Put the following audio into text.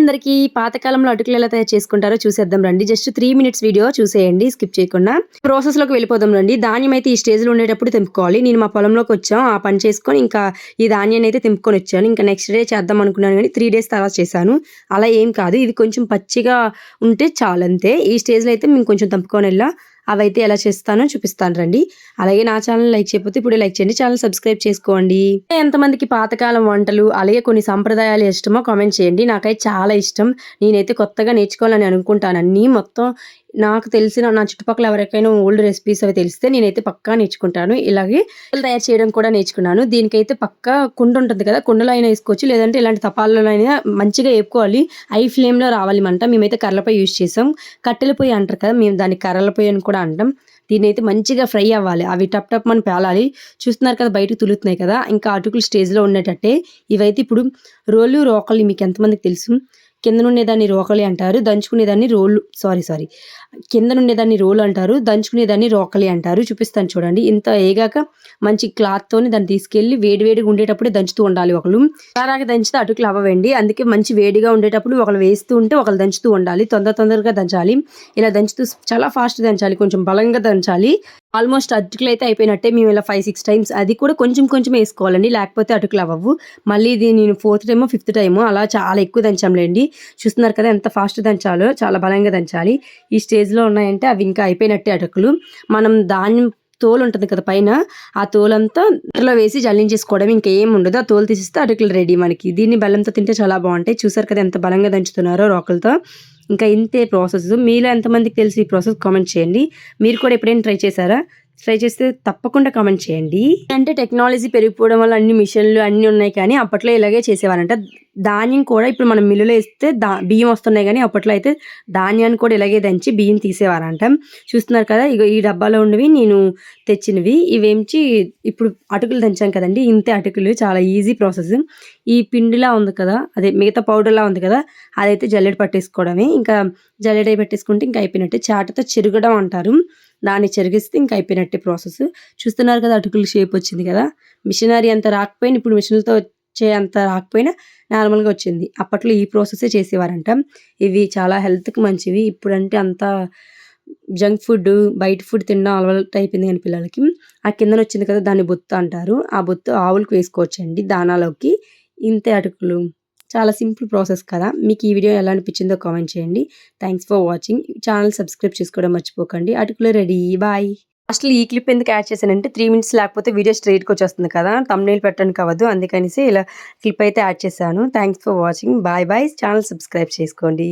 అందరికి పాతకాలంలో అటుకులు ఎలా తయారు చేసుకుంటారో చూసేద్దాం రండి. జస్ట్ త్రీ మినిట్స్ వీడియో చూసేయండి స్కిప్ చేయకుండా. ప్రాసెస్లోకి వెళ్ళిపోదాం రండి. ధాన్యం అయితే ఈ స్టేజ్లో ఉండేటప్పుడు తెంపుకోవాలి. నేను మా పొలంలోకి వచ్చాం ఆ పని చేసుకొని ఇంకా ఈ ధాన్యాన్ని అయితే తెంపుకొని వచ్చాను. ఇంకా నెక్స్ట్ డే చేద్దాం అనుకున్నాను కానీ త్రీ డేస్ తర్వాత చేశాను. అలా ఏం కాదు. ఇది కొంచెం పచ్చిగా ఉంటే చాలంతే. ఈ స్టేజ్లో అయితే మేము కొంచెం తెంపుకొని వెళ్ళా. అవైతే ఎలా చేస్తానో చూపిస్తాను రండి. అలాగే నా ఛానల్ లైక్ చేయకపోతే ఇప్పుడే లైక్ చేయండి. ఛానల్ సబ్స్క్రైబ్ చేసుకోండి. ఎంతమందికి పాతకాలం వంటలు అలాగే కొన్ని సంప్రదాయాలు ఇష్టమో కామెంట్ చేయండి. నాకైతే చాలా ఇష్టం. నేనైతే కొత్తగా నేర్చుకోవాలని అనుకుంటాను. అన్నీ మొత్తం నాకు తెలిసిన నా చుట్టుపక్కల ఎవరికైనా ఓల్డ్ రెసిపీస్ అవి తెలిస్తే నేనైతే పక్కా నేర్చుకుంటాను. ఇలాగే తయారు చేయడం కూడా నేర్చుకున్నాను. దీనికైతే పక్కా కుండ ఉంటుంది కదా కుండలో అయినా వేసుకోవచ్చు. లేదంటే ఇలాంటి తపాలలో అయినా మంచిగా వేపుకోవాలి. ఐ ఫ్లేమ్లో రావాలి మంట మేమైతే కర్రలపై యూజ్ చేసాం. కట్టెల పొయ్యి అంటారు కదా మేము దాన్ని కర్రల పొయ్యి అని కూడా అంటాం. దీన్ని అయితే మంచిగా ఫ్రై అవ్వాలి. అవి టప్ టప్ మనం పేలాలి. చూస్తున్నారు కదా బయటకు తులుతున్నాయి కదా. ఇంకా అటుకులు స్టేజ్లో ఉండేటట్టే. ఇవైతే ఇప్పుడు రోలు రోకలి మీకు ఎంతమందికి తెలుసు? కింద ఉండేదాన్ని రోకలి అంటారు దంచుకునేదాన్ని రోలు సారీ సారీ కింద ఉండేదాన్ని రోలు అంటారు దంచుకునేదాన్ని రోకలి అంటారు. చూపిస్తాను చూడండి. ఇంత ఏగాక మంచి క్లాత్తోని దాన్ని తీసుకెళ్ళి వేడివేడిగా ఉండేటప్పుడే దంచుతూ ఉండాలి ఒకళ్ళు. అలాగే దంచితే అటుకులు అవ్వండి అందుకే మంచి వేడిగా ఉండేటప్పుడు ఒకళ్ళు వేస్తూ ఉంటే ఒకళ్ళు దంచుతూ ఉండాలి. తొందర తొందరగా దంచాలి. ఇలా దంచుతూ చాలా ఫాస్ట్ దంచాలి. కొంచెం బలంగా దంచాలి. ఆల్మోస్ట్ అటుకులు అయితే అయిపోయినట్టే మేము ఇలా ఫైవ్ సిక్స్ టైమ్స్ అది కూడా కొంచెం కొంచెం వేసుకోవాలండి. లేకపోతే అటుకులు అవ్వవు. మళ్ళీ ఇది నేను ఫోర్త్ టైమో ఫిఫ్త్ టైమో అలా చాలా ఎక్కువ దంచాంలేండి. చూస్తున్నారు కదా ఎంత ఫాస్ట్ దంచాలో చాలా బలంగా దంచాలి. ఈ స్టేజ్లో ఉన్నాయంటే అవి ఇంకా అయిపోయినట్టే అటుకులు. మనం ధాన్యం తోలు ఉంటుంది కదా పైన ఆ తోలంతా ఇంట్లో వేసి జల్లించేసుకోవడం ఇంకా ఏం ఉండదు. ఆ తోలు తీసిస్తే అటుకులు రెడీ మనకి. దీన్ని బెల్లంతో తింటే చాలా బాగుంటాయి. చూసారు కదా ఎంత బలంగా దంచుతున్నారో రోకలతో. ఇంకా ఇంతే ప్రాసెస్ మీలో ఎంతమందికి తెలిసి ఈ ప్రాసెస్ కామెంట్ చేయండి. మీరు కూడా ఎప్పుడైనా ట్రై చేశారా? ట్రై చేస్తే తప్పకుండా కామెంట్ చేయండి. అంటే టెక్నాలజీ పెరిగిపోవడం వల్ల అన్ని మిషన్లు అన్నీ ఉన్నాయి కానీ అప్పట్లో ఇలాగే చేసేవారంట. ధాన్యం కూడా ఇప్పుడు మనం మిల్లులో వేస్తే దా బియ్యం వస్తున్నాయి కానీ అప్పట్లో అయితే ధాన్యాన్ని కూడా ఇలాగే దంచి బియ్యం తీసేవారంట. చూస్తున్నారు కదా ఇగో ఈ డబ్బాలో ఉన్నవి నేను తెచ్చినవి. ఇవేంచి ఇప్పుడు అటుకులు దంచాం కదండి ఇంతే అటుకులు. చాలా ఈజీ ప్రాసెస్ ఈ పిండిలా ఉంది కదా అదే మిగతా పౌడర్లా ఉంది కదా అదైతే జల్లెడ పట్టేసుకోవడమే. ఇంకా జల్లెడ పెట్టేసుకుంటే ఇంకా అయిపోయినట్టే. చాటతో చిరగడం అంటారు. దాన్ని చెరిగిస్తే ఇంకా అయిపోయినట్టే ప్రాసెస్. చూస్తున్నారు కదా అటుకులు షేప్ వచ్చింది కదా? మిషనరీ అంత రాకపోయినా ఇప్పుడు మిషన్లతో వచ్చే అంత రాకపోయినా నార్మల్గా వచ్చింది. అప్పట్లో ఈ ప్రాసెసే చేసేవారంట. ఇవి చాలా హెల్త్కి మంచివి. ఇప్పుడంటే అంత జంక్ ఫుడ్ బయట ఫుడ్ తినడం అలవాటు అయిపోయింది కానీ పిల్లలకి. ఆ కిందన వచ్చింది కదా దాన్ని బొత్తు అంటారు. ఆ బొత్తు ఆవులకు వేసుకోవచ్చండి దానాలోకి. ఇంతే అటుకులు. చాలా సింపుల్ ప్రాసెస్ కదా. మీకు ఈ వీడియో ఎలా అనిపించిందో కామెంట్ చేయండి. Thanks for watching channel subscribe చేసుకోవడం మర్చిపోకండి. అటుకులు రెడీ. బాయ్ అసలు ఈ క్లిప్ ఎందుకు యాడ్ చేశానంటే త్రీ మినిట్స్ లేకపోతే వీడియో స్ట్రైట్కి వచ్చేస్తుంది కదా. తమ్నేల్ పెట్టడానికి అవ్వదు. అందుకనేసి ఇలా క్లిప్ అయితే యాడ్ చేశాను. Thanks for watching bye bye channel subscribe చేసుకోండి.